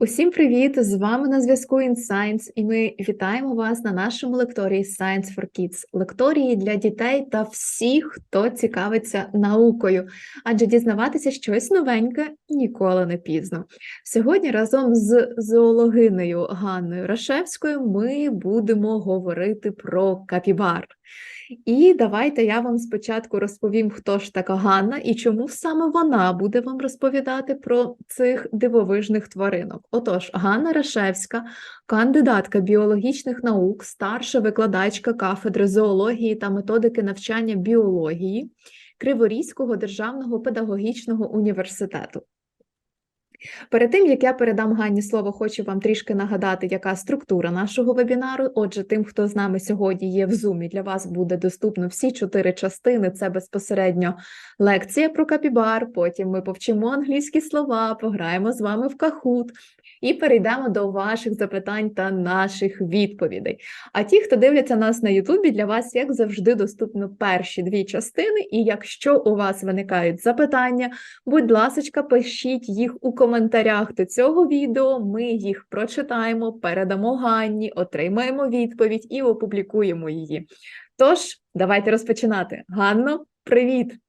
Усім привіт! З вами на зв'язку InScience, і ми вітаємо вас на нашому лекторії Science for Kids, лекторії для дітей та всіх, хто цікавиться наукою, адже дізнаватися щось новеньке ніколи не пізно. Сьогодні разом з зоологинею Ганною Рашевською ми будемо говорити про капібар. І давайте я вам спочатку розповім, хто ж така Ганна і чому саме вона буде вам розповідати про цих дивовижних тваринок. Отож, Ганна Рашевська, кандидатка біологічних наук, старша викладачка кафедри зоології та методики навчання біології Криворізького державного педагогічного університету. Перед тим як я передам Ганні слово, хочу вам трішки нагадати, яка структура нашого вебінару. Отже, тим, хто з нами сьогодні є в Zoom, для вас буде доступно всі чотири частини. Це безпосередньо лекція про капібар. Потім ми повчимо англійські слова, пограємо з вами в кахут і перейдемо до ваших запитань та наших відповідей. А ті, хто дивляться нас на Ютубі, для вас, як завжди, доступно перші дві частини. І якщо у вас виникають запитання, будь ласка, пишіть їх у коментарях до цього відео. Ми їх прочитаємо, передамо Ганні, отримаємо відповідь і опублікуємо її. Тож, давайте розпочинати. Ганно, привіт!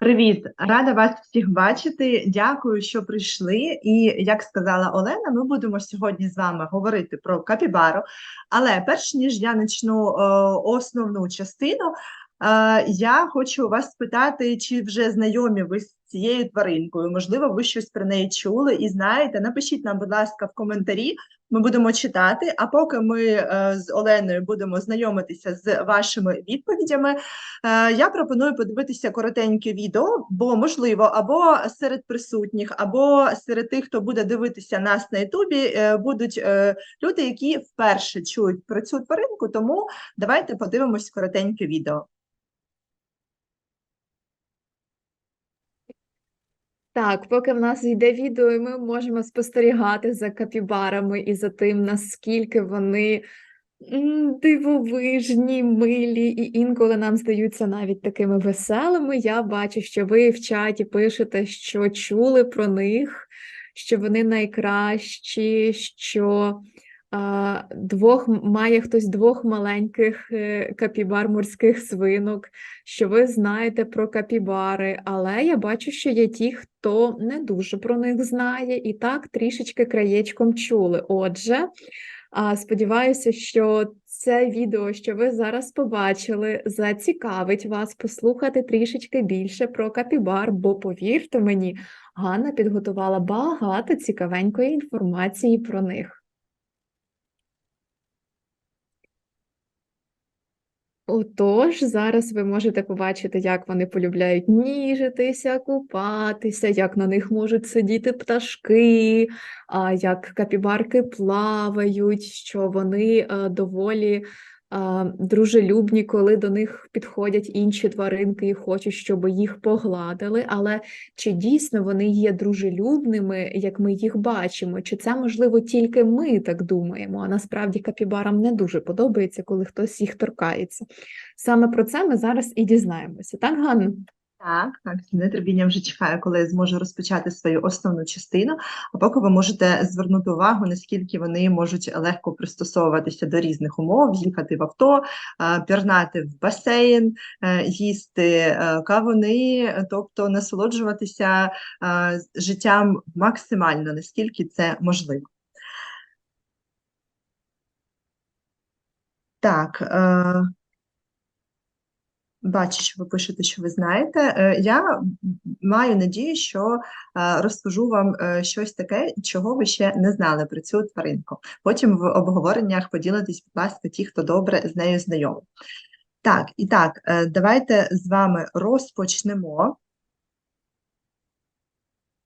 Привіт, рада вас всіх бачити. Дякую, що прийшли. І як сказала Олена, ми будемо сьогодні з вами говорити про капібару. Але перш ніж я почну е, основну частину, е, я хочу вас спитати, чи вже знайомі ви з цією тваринкою? Можливо, ви щось про неї чули і знаєте. Напишіть нам, будь ласка, в коментарі. Ми будемо читати. А поки ми е, з Оленою будемо знайомитися з вашими відповідями, е, я пропоную подивитися коротеньке відео, бо можливо, або серед присутніх, або серед тих, хто буде дивитися нас на Ютубі, е, будуть люди, які вперше чують про цю тваринку. Тому давайте подивимось коротеньке відео. Так, поки в нас йде відео, і ми можемо спостерігати за капібарами і за тим, наскільки вони дивовижні, милі, і інколи нам здаються навіть такими веселими. Я бачу, що ви в чаті пишете, що чули про них, що вони найкращі, що двох має хтось двох маленьких е, капібар морських свинок, що ви знаєте про капібари, але я бачу, що є ті, хто не дуже про них знає, і так трішечки краєчком чули. Отже, сподіваюся, що це відео, що ви зараз побачили, зацікавить вас послухати трішечки більше про капібар, бо повірте мені, Ганна підготувала багато цікавенької інформації про них. Отож, зараз ви можете побачити, як вони полюбляють ніжитися, купатися, як на них можуть сидіти пташки, а, як капібарки плавають, що вони доволі а, дружелюбні, коли до них підходять інші тваринки і хочуть, щоб їх погладили. Але чи дійсно вони є дружелюбними, як ми їх бачимо? Чи це можливо тільки ми так думаємо? А насправді капібарам не дуже подобається, коли хтось їх торкається. Саме про це ми зараз і дізнаємося. Так, Ганна? Так, так, з нетерпінням вже чекаю, коли я зможу розпочати свою основну частину. А поки ви можете звернути увагу, наскільки вони можуть легко пристосовуватися до різних умов, їхати в авто, е, пірнати в басейн, е, їсти е, кавуни, тобто насолоджуватися життям максимально, наскільки це можливо. Так. Бачу, що ви пишете, що ви знаєте. Е, я маю надію, що е, розкажу вам е, щось таке, чого ви ще не знали про цю тваринку. Потім в обговореннях поділитесь, будь ласка, ті, хто добре з нею знайомий. Так, і так, давайте з вами розпочнемо.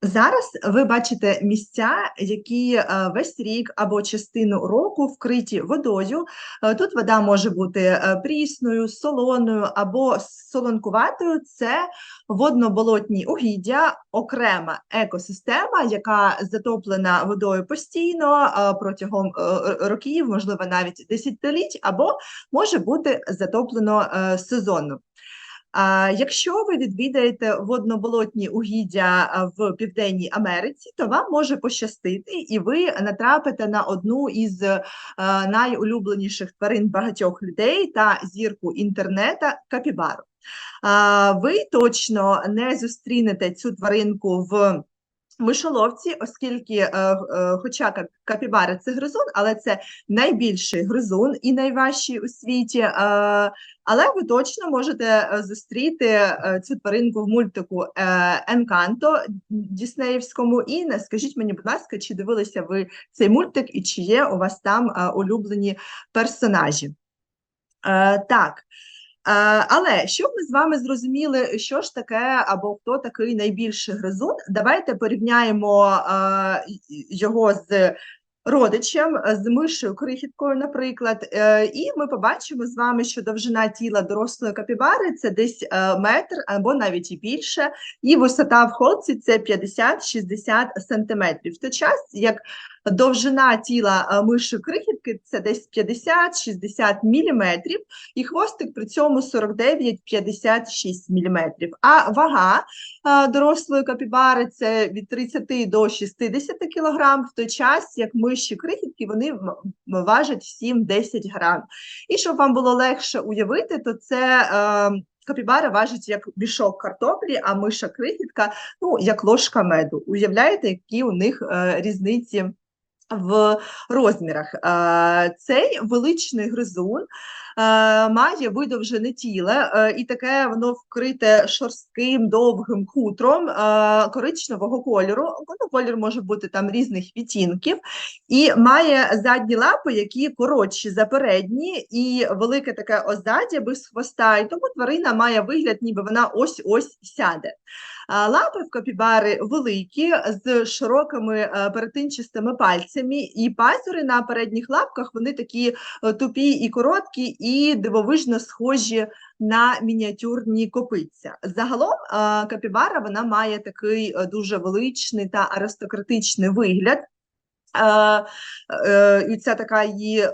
Зараз ви бачите місця, які е, весь рік або частину року вкриті водою. Е, тут вода може бути е, прісною, солоною або солонкуватою. Це водно-болотні угіддя, окрема екосистема, яка затоплена водою постійно протягом років, можливо, навіть десятиліть, або може бути затоплено сезонно. Якщо ви відвідаєте водноболотні угіддя в Південній Америці, то вам може пощастити, і ви натрапите на одну із е, найулюбленіших тварин багатьох людей та зірку інтернета капібару. Ви точно не зустрінете цю тваринку в мишоловці, оскільки, е, е, хоча кап- капібари це гризун, але це найбільший гризун і найважчий у світі. е, Але ви точно можете е, зустріти е, цю тваринку в мультику е, Енканто Діснеївському. І скажіть мені, будь ласка, чи дивилися ви цей мультик і чи є у вас там улюблені персонажі? Е, Так. Е, Але щоб ми з вами зрозуміли, що ж таке або хто такий найбільший гризун, давайте порівняємо е, його з родичем, з мишею крихіткою, наприклад, Е, і ми побачимо з вами, що довжина тіла дорослої капібари це десь метр або навіть і більше, і висота в холці це 50-60 сантиметрів. В той час як довжина тіла е, миші крихітки це десь 50-60 міліметрів, і хвостик при цьому 49-56 мм. А вага дорослої капібари це від 30 до 60 кг, в той час як миші крихітки вони важать 7-10 грам. І щоб вам було легше уявити, то це е, капібара важить як мішок картоплі, а миша крихітка ну, як ложка меду. Уявляєте, які у них е, різниці в розмірах. Е, Цей величний гризун має видовжене тіло, е, і таке воно вкрите шорстким довгим хутром е, коричневого кольору. Ну, колір може бути там різних відтінків, і має задні лапи, які коротші за передні, і велике таке оздаддя без хвоста. І тому тварина має вигляд, ніби вона ось-ось сяде. Лапи в капібари великі, з широкими е, перетинчастими пальцями, і пазури на передніх лапках вони такі е, тупі і короткі, і дивовижно схожі на мініатюрні копиця. Загалом е, капібара вона має такий е, дуже величний та аристократичний вигляд. Е, І ця така її е,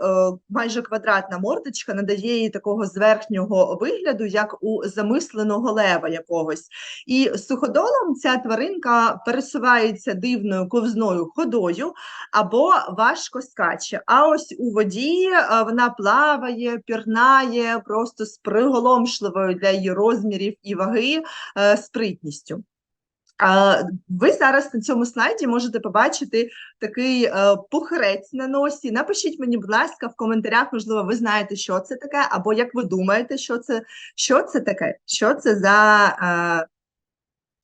майже квадратна мордочка надає їй такого зверхнього вигляду, як у замисленого лева якогось. І суходолом ця тваринка пересувається дивною ковзною ходою або важко скаче. А ось у воді е, вона плаває, пірнає просто з приголомшливою для її розмірів і ваги спритністю. Ви зараз на цьому слайді можете побачити такий е, пухирець на носі. Напишіть мені, будь ласка, в коментарях, можливо, ви знаєте, що це таке, або як ви думаєте, що це, що це таке, що це за е,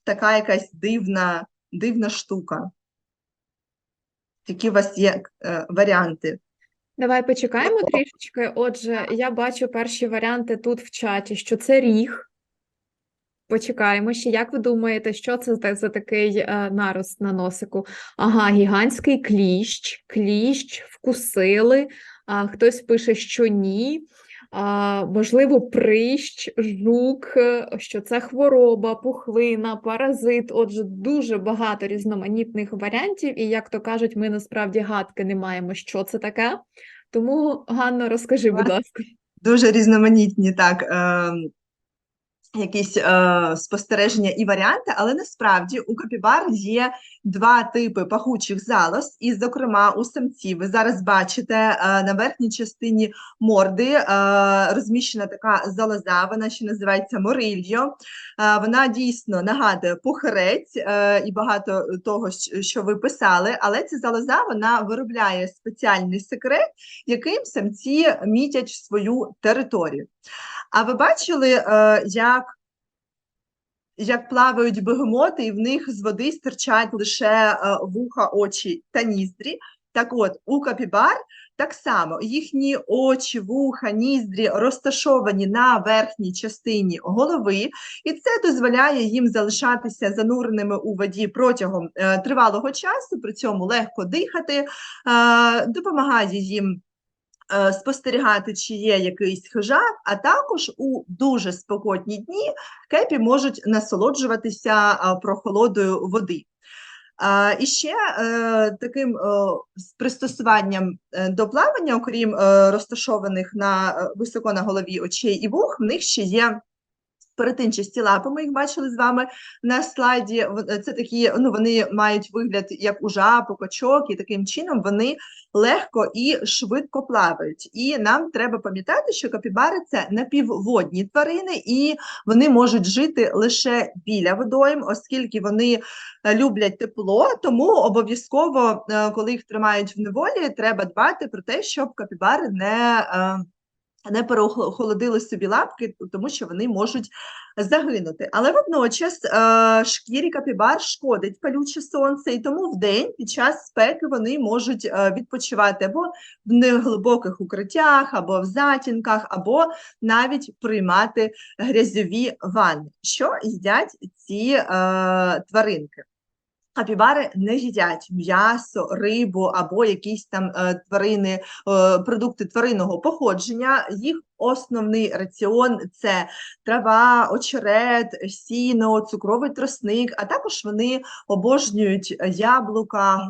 така якась дивна, дивна штука. Які у вас є е, варіанти? Давай почекаємо трішечки. Отже, я бачу перші варіанти тут в чаті, що це ріг. Почекаємо ще. Як ви думаєте, що це за, такий е, нарост на носику? Ага, гігантський кліщ, кліщ вкусили. А, хтось пише, що ні. А, можливо, прищ, жук, е, що це хвороба, пухлина, паразит. Отже, дуже багато різноманітних варіантів, і як то кажуть, ми насправді гадки не маємо, що це таке. Тому, Ганно, розкажи, будь ласка. Дуже різноманітні так. Якісь е, спостереження і варіанти, але насправді у капібар є два типи пахучих залоз, і, зокрема, у самців ви зараз бачите е, на верхній частині морди е, розміщена така залоза, вона ще називається морильо. Е, вона дійсно нагадує пухирець е, і багато того, що ви писали, але ця залоза вона виробляє спеціальний секрет, яким самці мітять свою територію. А ви бачили, е, як, як плавають бегемоти, і в них з води стирчать лише е, вуха, очі та ніздрі? Так от, у капібар так само їхні очі, вуха, ніздрі розташовані на верхній частині голови, і це дозволяє їм залишатися зануреними у воді протягом е, тривалого часу, при цьому легко дихати, допомагає їм спостерігати, чи є якийсь хижак, а також у дуже спекотні дні кепі можуть насолоджуватися е, прохолодою води. І ще е, таким е, пристосуванням е, до плавання, окрім е, розташованих на е, високо на голові очей і вух, в них ще є Перетинчасті лапи, ми їх бачили з вами на слайді. В- Це такі, ну вони мають вигляд як у жаб, качок, і таким чином вони легко і швидко плавають. І нам треба пам'ятати, що капібари це напівводні тварини, і вони можуть жити лише біля водойм, оскільки вони е, люблять тепло, тому обов'язково, е, коли їх тримають в неволі, треба дбати про те, щоб капібари не. Не переохолодили собі лапки, тому що вони можуть загинути. Але водночас е, шкірі капібар шкодить палюче сонце, і тому вдень під час спеки вони можуть е, відпочивати або в неглибоких укриттях, або в затінках, або навіть приймати грязьові ванни, що їдять ці е, тваринки. Капібари не їдять м'ясо, рибу або якісь там е, тварини, е, продукти тваринного походження. Їх основний раціон це трава, очерет, сіно, цукровий тросник, а також вони обожнюють яблука, е,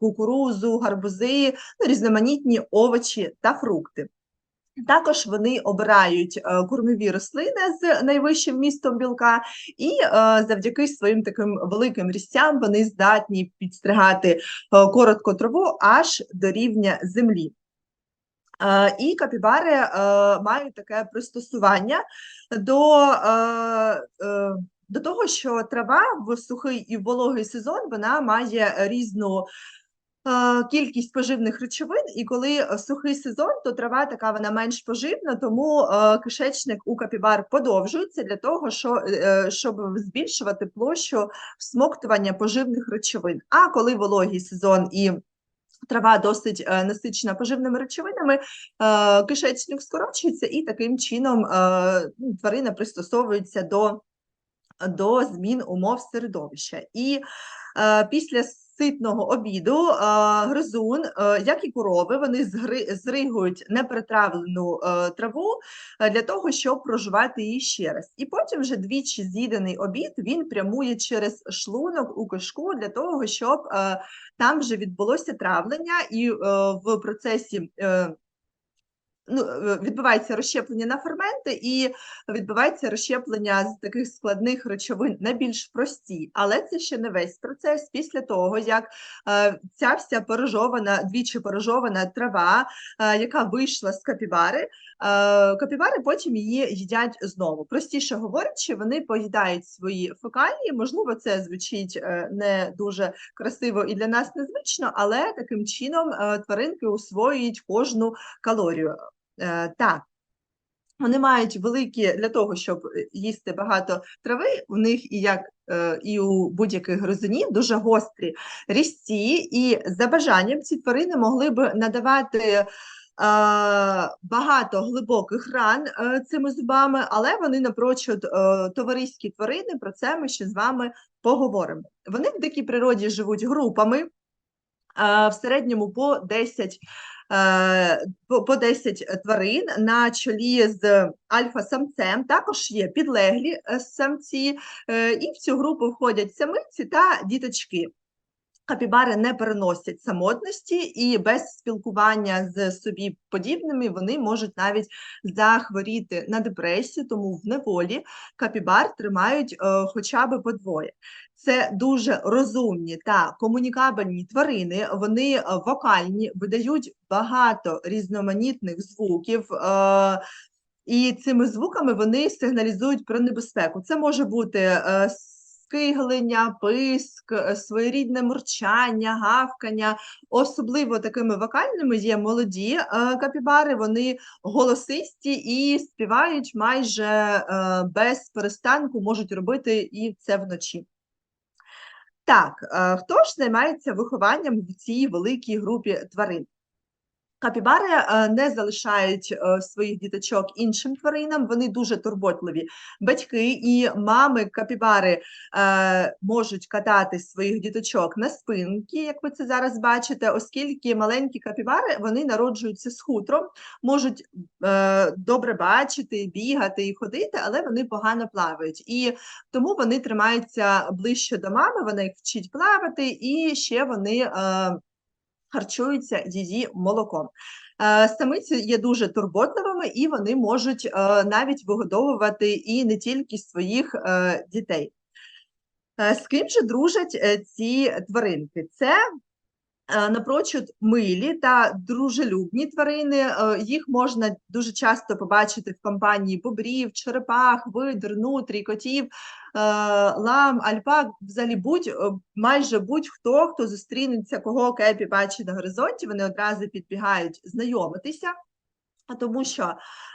кукурузу, гарбузи, ну, різноманітні овочі та фрукти. Також вони обирають е, кормові рослини з найвищим містом білка, і е, завдяки своїм таким великим різцям вони здатні підстригати е, коротку траву аж до рівня землі. І капібари мають таке пристосування до, до того, що трава в сухий і вологий сезон вона має різну кількість поживних речовин, і коли е, сухий сезон, то трава така вона менш поживна, тому е, кишечник у капібар подовжується для того, е, щоб збільшувати площу всмоктування поживних речовин. А коли вологий сезон і Трава досить е, насичена поживними речовинами, е, кишечник скорочується, і таким чином е, ну, тварина пристосовується до, до змін умов середовища. І е, після ситного обіду гризун, е, як і корови, вони зригують непритравлену е, траву е, для того, щоб проживати її ще раз. І потім вже двічі з'їдений обід він прямує через шлунок у кишку для того, щоб там вже відбулося травлення, і в процесі ну, е, відбувається розщеплення на ферменти, і відбувається розщеплення з таких складних речовин на більш прості. Але це ще не весь процес. Після того, як е, ця вся пережована, двічі пережована трава, е, яка вийшла з капібари, капібари потім її їдять знову. Простіше говорячи, вони поїдають свої фекалії. Можливо, це звучить не дуже красиво і для нас незвично, але таким чином тваринки усвоюють кожну калорію. Е, Так. Вони мають великі для того, щоб е, їсти багато трави. У них і як е, і у будь-яких гризунів дуже гострі різці, і за бажанням ці тварини могли б надавати багато глибоких ран цими зубами, але вони напрочуд товариські тварини. Про це ми ще з вами поговоримо. Вони в дикій природі живуть групами в середньому по 10 е, по по 10 тварин на чолі з альфа-самцем. Також є підлеглі е, самці, е, і в цю групу входять самиці та діточки. Капібари не переносять самотності і без спілкування з собі подібними вони можуть навіть захворіти на депресію, тому в неволі капібар тримають е, хоча б по двоє. Це дуже розумні та комунікабельні тварини. Вони е, вокальні, видають багато різноманітних звуків. Е, і цими звуками вони сигналізують про небезпеку. Це може бути скиглення, писк, е, своєрідне мурчання, гавкання. Особливо такими вокальними є молоді е, капібари. Вони голосисті і співають майже е, без перестанку, можуть робити і це вночі. Так, хто ж займається вихованням в цій великій групі тварин? Капібари е, не залишають е, своїх діточок іншим тваринам, вони дуже турботливі батьки, і мами капібари е, можуть катати своїх діточок на спинки, як ви це зараз бачите, оскільки маленькі капібари вони народжуються з хутром, можуть добре бачити, бігати і ходити, але вони погано плавають. І тому вони тримаються ближче до мами, вона їх вчить плавати, і ще вони. Харчуються її молоком. Е, Самиці є дуже турботливими, і вони можуть е, навіть вигодовувати і не тільки своїх е, дітей. З ким же дружать ці тваринки? Це напрочуд милі та дружелюбні тварини. Е, Їх можна дуже часто побачити в компанії бобрів, черепах, видр, нутрій, котів, е, лам, альпак, взагалі будь, е, майже будь-хто, хто зустрінеться, кого Кепі бачить на горизонті, вони одразу підбігають знайомитися. А тому що,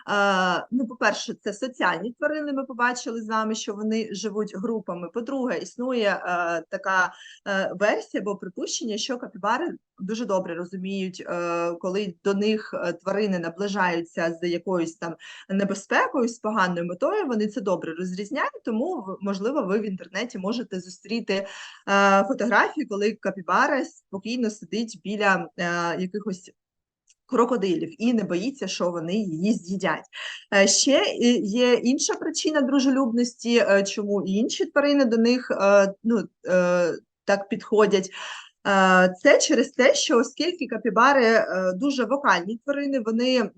е, ну, по-перше, це соціальні тварини. Ми побачили з вами, що вони живуть групами. По-друге, існує е, така е, версія або припущення, що капібари дуже добре розуміють, коли до них тварини наближаються з якоюсь там небезпекою, з поганою метою. Вони це добре розрізняють. Тому можливо, ви в інтернеті можете зустріти фотографії, коли капібара спокійно сидить біля якихось крокодилів і не боїться, що вони її з'їдять. Е, Ще е, є інша причина дружелюбності, е, чому інші тварини до них ну, так підходять. Е, Це через те, що оскільки капібари е, дуже вокальні тварини, вони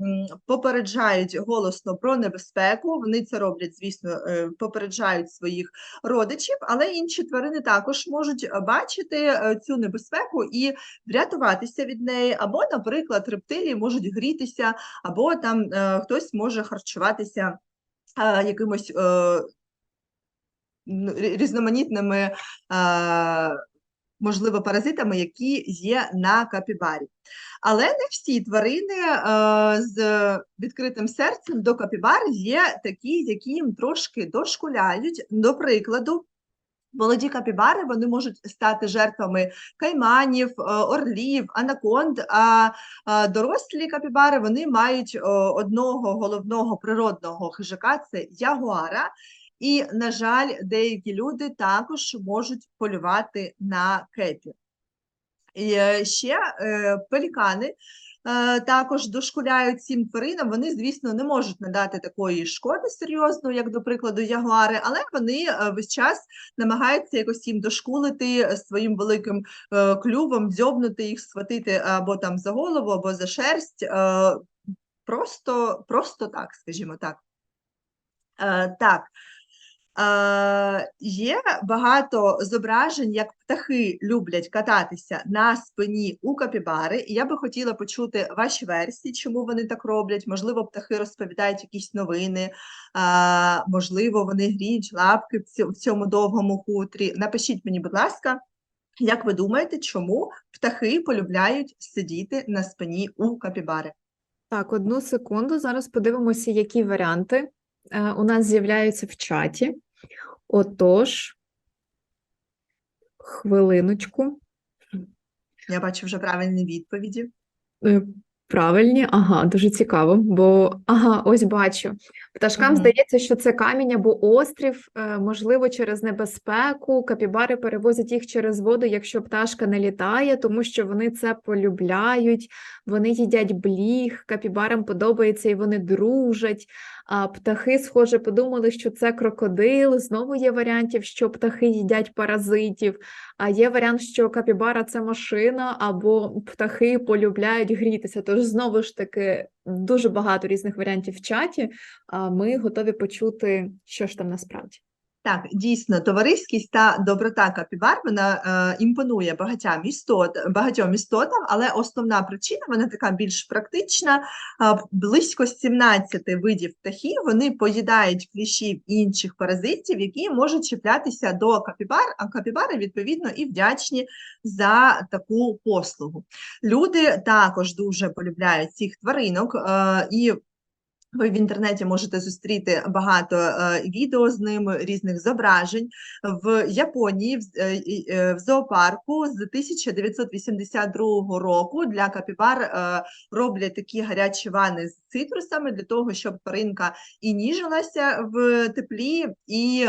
попереджають голосно про небезпеку. Вони це роблять, звісно, е, попереджають своїх родичів, але інші тварини також можуть бачити цю небезпеку і врятуватися від неї, або, наприклад, рептилії можуть грітися, або там хтось може харчуватися якимось різноманітними, можливо, паразитами, які є на капібарі. Але не всі тварини е, з відкритим серцем до капібар є такі, які їм трошки дошкуляють. До прикладу, Молоді капібари вони можуть стати жертвами кайманів, е, орлів, анаконд. А дорослі капібари вони мають одного головного природного хижака це ягуара. І, на жаль, деякі люди також можуть полювати на кепі. І е, ще е, пелікани е, також дошкуляють цим тваринам. Вони, звісно, не можуть надати такої шкоди серйозної, як, до прикладу, ягуари, але вони весь час намагаються якось їм дошкулити своїм великим клювом, дзьобнути їх, схватити або там за голову, або за шерсть. Просто, просто так, скажімо так. Так. Е, є багато зображень, як птахи люблять кататися на спині у капібари. І я би хотіла почути ваші версії, чому вони так роблять. Можливо, птахи розповідають якісь новини, е, можливо, вони гріють лапки в цьому довгому хутрі. Напишіть мені, будь ласка, як ви думаєте, чому птахи полюбляють сидіти на спині у капібари? Так, одну секунду. Зараз подивимося, які варіанти е, у нас з'являються в чаті. Отож, хвилиночку. Я бачу вже правильні відповіді. Е, Правильні, ага, дуже цікаво, бо ага, ось бачу. Пташкам Мгм. здається, що це камінь або острів, е, можливо, через небезпеку. Капібари перевозять їх через воду, якщо пташка не літає, тому що вони це полюбляють, вони їдять бліг, капібарам подобається і вони дружать. А птахи, схоже, подумали, що це крокодил. Знову є варіантів, що птахи їдять паразитів. А є варіант, що капібара це машина, або птахи полюбляють грітися. Тож знову ж таки дуже багато різних варіантів в чаті. А ми готові почути, що ж там насправді. Так, дійсно, товариськість та доброта капібар вона е, імпонує багатьом істот, багатьом істотам, але основна причина вона така більш практична. Е, близько 17 видів птахів вони поїдають кліщів інших паразитів, які можуть чіплятися до капібар, а капібари відповідно і вдячні за таку послугу. Люди також дуже полюбляють цих тваринок е, і ви в інтернеті можете зустріти багато е, відео з ними, різних зображень. В Японії в, е, е, зоопарку з 1982 року для капібар роблять такі гарячі вани з цитрусами для того, щоб тваринка і ніжилася в теплі, і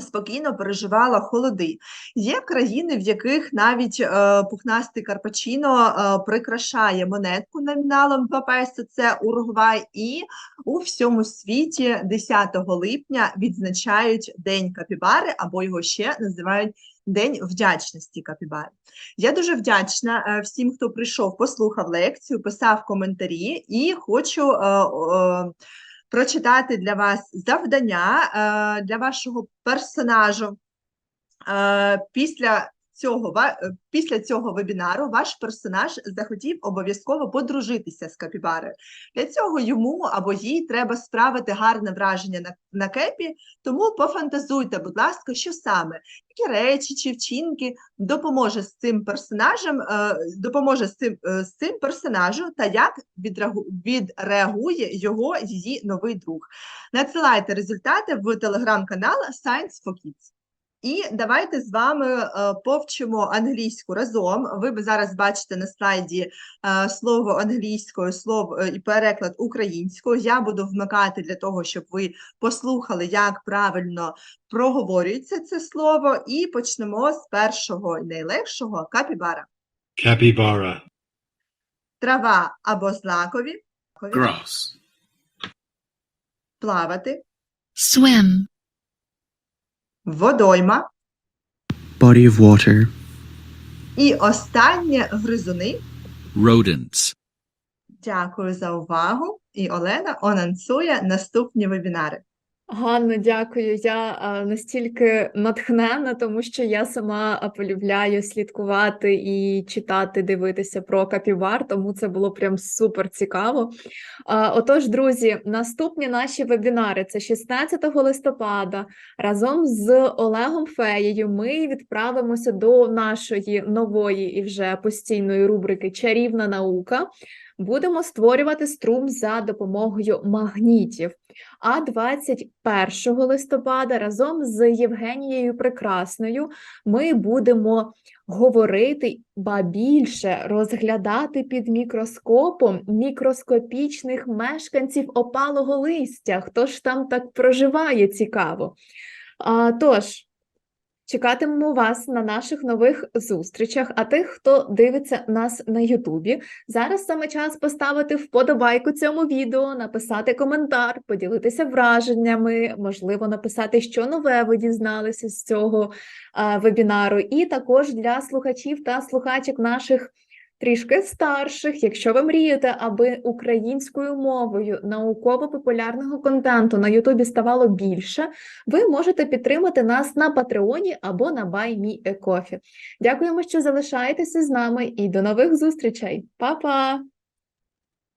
спокійно переживала холоди. Є країни, в яких навіть е, пухнастий Карпачино е, прикрашає монетку номіналом 2 песо, це Уругвай, і у всьому світі 10 липня відзначають День капібари, або його ще називають День вдячності капібари. Я дуже вдячна е, всім, хто прийшов, послухав лекцію, писав коментарі, і хочу е, е, прочитати для вас завдання е, для вашого персонажу. Е, Після цього, е, після цього вебінару ваш персонаж захотів обов'язково подружитися з капібарою. Для цього йому або їй треба справити гарне враження на, на кепі, тому пофантазуйте, будь ласка, що саме, які речі чи вчинки допоможе з цим персонажем, е, допоможе з цим, е, з цим персонажу та як відреагує його її новий друг. Надсилайте результати в телеграм-канал Science for Kids. І давайте з вами е, повчимо англійську разом. Ви зараз бачите на слайді е, слово англійською, слово е, і переклад українською. Я буду вмикати для того, щоб ви послухали, як правильно проговорюється це слово. І почнемо з першого і найлегшого капібара. Capybara. Трава або злакові, Grass. плавати, swim, водойма. body of water, І останнє гризуни. rodents, Дякую за увагу. І Олена анонсує наступні вебінари. Ганно, дякую. Я настільки натхнена, тому що я сама полюбляю слідкувати і читати, дивитися про капібар, тому це було прям супер цікаво. Отож, друзі, наступні наші вебінари це 16 листопада. Разом з Олегом Феєю ми відправимося до нашої нової і вже постійної рубрики Чарівна наука. Будемо створювати струм за допомогою магнітів. А 21 листопада разом з Євгенією Прекрасною ми будемо говорити, ба більше розглядати під мікроскопом мікроскопічних мешканців опалого листя. Хто ж там так проживає цікаво? А, тож, чекатимемо вас на наших нових зустрічах. А тих, хто дивиться нас на Ютубі, зараз саме час поставити вподобайку цьому відео, написати коментар, поділитися враженнями, можливо, написати, що нове ви дізналися з цього вебінару. І також для слухачів та слухачок наших. Трішки старших, якщо ви мрієте, аби українською мовою науково-популярного контенту на Ютубі ставало більше, ви можете підтримати нас на Патреоні або на BuyMeACoffee. Дякуємо, що залишаєтеся з нами, і до нових зустрічей. Па-па!